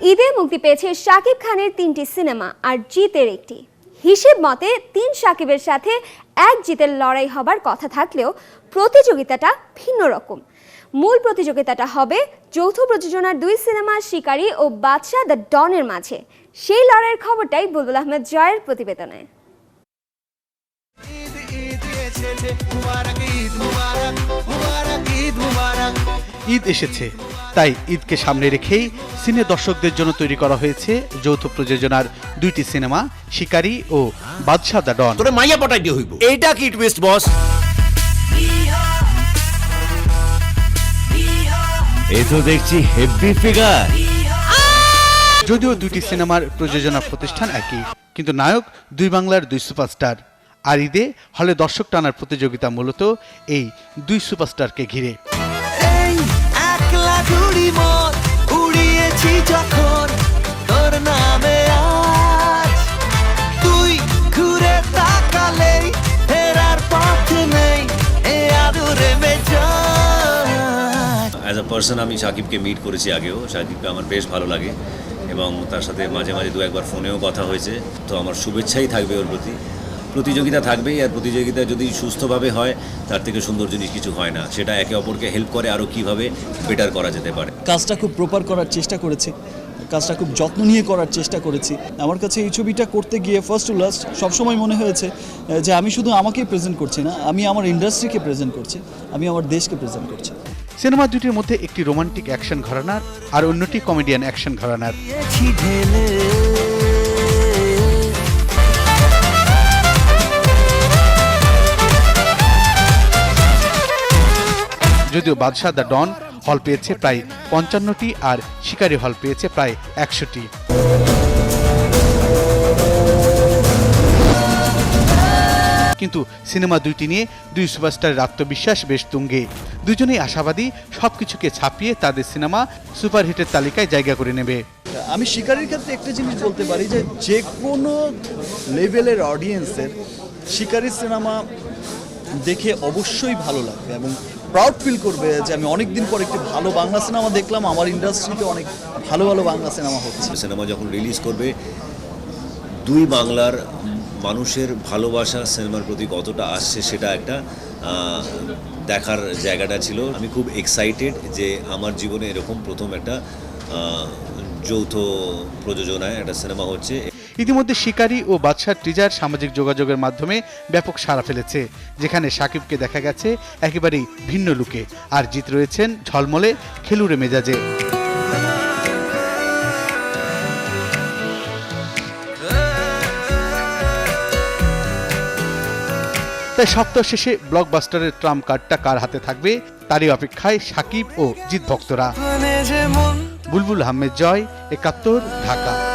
ঈদে মুক্তি পেয়েছে শাকিব খানের তিনটি সিনেমা আর জিতের একটি। হিসেব মতে তিন শাকিবের সাথে এক জিতের লড়াই হবার কথা থাকলেও প্রতিযোগিতাটা ভিন্ন রকম। মূল প্রতিযোগিতাটা হবে যৌথ প্রযোজনার দুই সিনেমা শিকারী ও বাদশাহ দ্য ডনের মাঝে। সেই লড়াইয়ের খবরটাই বুলবুল আহমেদ জয়ের প্রতিবেদনে। ঈদ ঈদ এসেছে তাই ঈদকে সামনে রেখেই সিনে দর্শকদের জন্য তৈরি করা হয়েছে যৌথ প্রযোজনার দুইটি সিনেমা শিকারী ও বাদশাহ দ্য ডন। তোরে মাইয়া পটাইতে হইব। এইটা কি টুইস্ট বস এ তো দেখছি হেভি ফিগার যদিও দুটি সিনেমার প্রযোজনা প্রতিষ্ঠান একই কিন্তু নায়ক দুই বাংলার দুই সুপারস্টার। আর ঈদে হলে দর্শক টানার প্রতিযোগিতা মূলত এই দুই সুপারস্টারকে ঘিরে। এই ঘুড়ি মন উড়িয়েছি যখন তোর নামে আজ। তুই ঘুরে তাকালেই ফেরার পথ নেই, এ আদুরে অ্যাজ আ পার্সন আমি সাকিবকে মিট করেছি আগেও। সাকিবকে আমার বেশ ভালো লাগে এবং তার সাথে মাঝে মাঝে দু একবার ফোনেও কথা হয়েছে। তো আমার শুভেচ্ছাই থাকবে ওর প্রতি। প্রতিযোগিতা থাকবেই আর প্রতিযোগিতা যদি সুস্থভাবে হয় তার থেকে সুন্দর জিনিস কিছু হয় না। সেটা একে অপরকে হেল্প করে আরও কীভাবে বেটার করা যেতে পারে। কাজটা খুব প্রপার করার চেষ্টা করেছে। কাজটা খুব যত্ন নিয়ে করার চেষ্টা করেছি। আমার কাছে এই ছবিটা করতে গিয়ে ফার্স্ট টু লাস্ট সবসময় মনে হয়েছে যে আমি শুধু আমাকেই প্রেজেন্ট করছি না আমি আমার ইন্ডাস্ট্রিকে প্রেজেন্ট করছি আমি আমার দেশকে প্রেজেন্ট করছি। সিনেমা দুটির মধ্যে একটি রোমান্টিক অ্যাকশন ঘরানার আর অন্যটি কমেডিয়ান অ্যাকশন ঘরানার। যদিও বাদশাহ দ্য ডন হল পেয়েছে প্রায় পঞ্চান্নটি আর শিকারি হল পেয়েছে প্রায় একশোটি। কিন্তু সিনেমা দুইটি নিয়ে দুই সুপারস্টারের আত্মবিশ্বাস বেশ তুঙ্গে। দুজনেই আশাবাদী সবকিছুকে ছাপিয়ে তাদের সিনেমা সুপারহিটের তালিকায় জায়গা করে নেবে। আমি শিকারির ক্ষেত্রে একটা জিনিস বলতে পারি যে যে কোনো লেভেলের অডিয়েন্সের শিকারি সিনেমা দেখে অবশ্যই ভালো লাগবে এবং প্রাউড ফিল করবে যে আমি অনেক দিন পর একটি ভালো বাংলা সিনেমা দেখলাম। আমার ইন্ডাস্ট্রিতে অনেক ভালো ভালো বাংলা সিনেমা হচ্ছে। সিনেমা যখন রিলিজ করবে, দুই বাংলার মানুষের ভালোবাসা সিনেমার প্রতি কতটা আসছে সেটা একটা দেখার জায়গাটা ছিল। আমি খুব এক্সাইটেড যে আমার জীবনে এরকম প্রথম একটা যৌথ প্রযোজনায় একটা সিনেমা হচ্ছে। ইতিমধ্যে শিকারী ও বাদশাহ টিজার সামাজিক যোগাযোগের মাধ্যমে ব্যাপক সাড়া ফেলেছে যেখানে সাকিবকে দেখা গেছে একেবারেই ভিন্ন লুকে। আর জিত রয়েছেন ঝলমলে খেলুড়ে মেজাজে। তাই সপ্তাহ শেষে ব্লকবাস্টারের ট্রাম্প কার্ডটা কার হাতে থাকবে তারই অপেক্ষায় সাকিব ও জিত ভক্তরা। বুলবুল আহমেদ জয় একাত্তর ঢাকা।